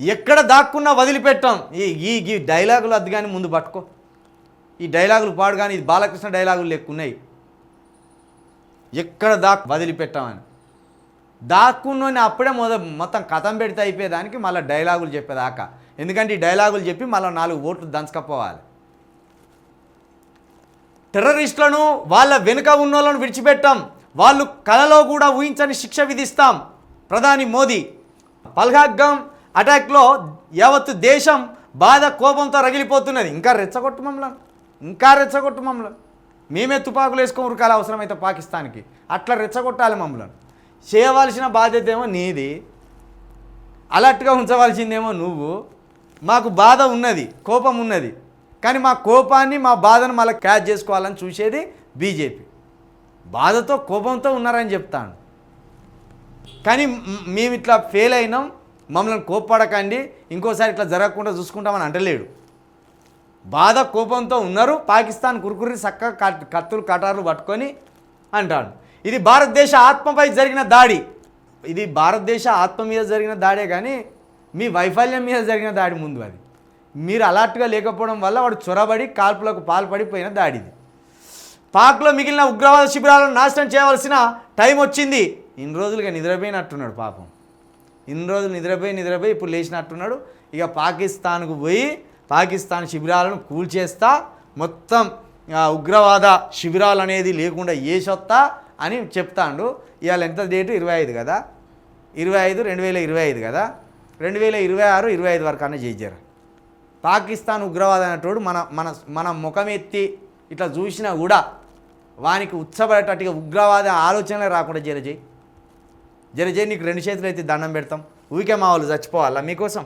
ఎక్కడ దాక్కున్నా వదిలిపెట్టాం. ఈ ఈ డైలాగులు అది కానీ ముందు పట్టుకో. ఈ డైలాగులు పాడు కానీ ఇది బాలకృష్ణ డైలాగులు లెక్కున్నాయి. ఎక్కడ దాక్ వదిలిపెట్టామని. దాక్కున్నోని అప్పుడే మొద మొత్తం కథం పెడితే అయిపోయేదానికి మళ్ళీ డైలాగులు చెప్పేదాకా. ఎందుకంటే ఈ డైలాగులు చెప్పి మళ్ళీ నాలుగు ఓట్లు దంచకపోవాలి. టెర్రరిస్టులను వాళ్ళ వెనుక ఉన్నోళ్ళను విడిచిపెట్టాం. వాళ్ళు కలలో కూడా ఊహించని శిక్ష విధిస్తాం. ప్రధాని మోదీ పల్హాగ్గం అటాక్లో యావత్ దేశం బాధ కోపంతో రగిలిపోతున్నది. ఇంకా రెచ్చగొట్టు మమ్మల్ని. ఇంకా రెచ్చగొట్టు మమ్మల్ని. మేమే తుపాకులు వేసుకొని ఉరకాలి అవసరమైతే పాకిస్తాన్కి. అట్లా రెచ్చగొట్టాలి మమ్మల్ని. చేయవలసిన బాధ్యత ఏమో నీది. అలర్ట్గా ఉంచవలసిందేమో నువ్వు. మాకు బాధ ఉన్నది కోపం ఉన్నది. కానీ మా కోపాన్ని మా బాధను మళ్ళీ క్యాచ్ చేసుకోవాలని చూసేది బీజేపీ. బాధతో కోపంతో ఉన్నారని చెప్తాను. కానీ మేము ఇట్లా ఫెయిల్ అయినాం. మమ్మల్ని కోప్పడకండి ఇంకోసారి ఇట్లా జరగకుండా చూసుకుంటామని అంటలేడు. బాధ కోపంతో ఉన్నారు పాకిస్తాన్ కురుకురి చక్కగా కట్- కత్తులు కటార్లు పట్టుకొని అంటాడు. ఇది భారతదేశ ఆత్మపై జరిగిన దాడి. ఇది భారతదేశ ఆత్మ మీద జరిగిన దాడే కానీ మీ వైఫల్యం మీద జరిగిన దాడి ముందు అది. మీరు అలర్ట్గా లేకపోవడం వల్ల వాడు చొరబడి కాల్పులకు పాల్పడిపోయిన దాడిది పాక్లో మిగిలిన ఉగ్రవాద శిబిరాలను నాశనం చేయవలసిన టైం వచ్చింది. ఇన్ని రోజులుగా నిద్రపోయినట్టున్నాడు పాపం. ఇన్ని రోజులు నిద్రపోయి నిద్రపోయి ఇప్పుడు లేచినట్టున్నాడు. ఇక పాకిస్తాన్కు పోయి పాకిస్తాన్ శిబిరాలను కూల్చేస్తా మొత్తం ఉగ్రవాద శిబిరాలు అనేది లేకుండా ఏసొత్తా అని చెప్తాండు. ఇవాళ ఎంత డేటు? ఇరవై ఐదు కదా? ఇరవై ఐదు రెండు వేల ఇరవై ఐదు కదా? రెండు వేల ఇరవై ఆరు ఇరవై ఐదు వరకు అన్న చేయించారు పాకిస్తాన్ ఉగ్రవాదం అనేటోడు మన మన మన ముఖం ఎత్తి ఇట్లా చూసినా కూడా వానికి ఉత్సపడేటట్టుగా ఉగ్రవాద ఆలోచనలే రాకుండా జరజేయి నీకు రెండు చేతులు అయితే దండం పెడతాం. ఊరికే మా వాళ్ళు చచ్చిపోవాలా మీకోసం?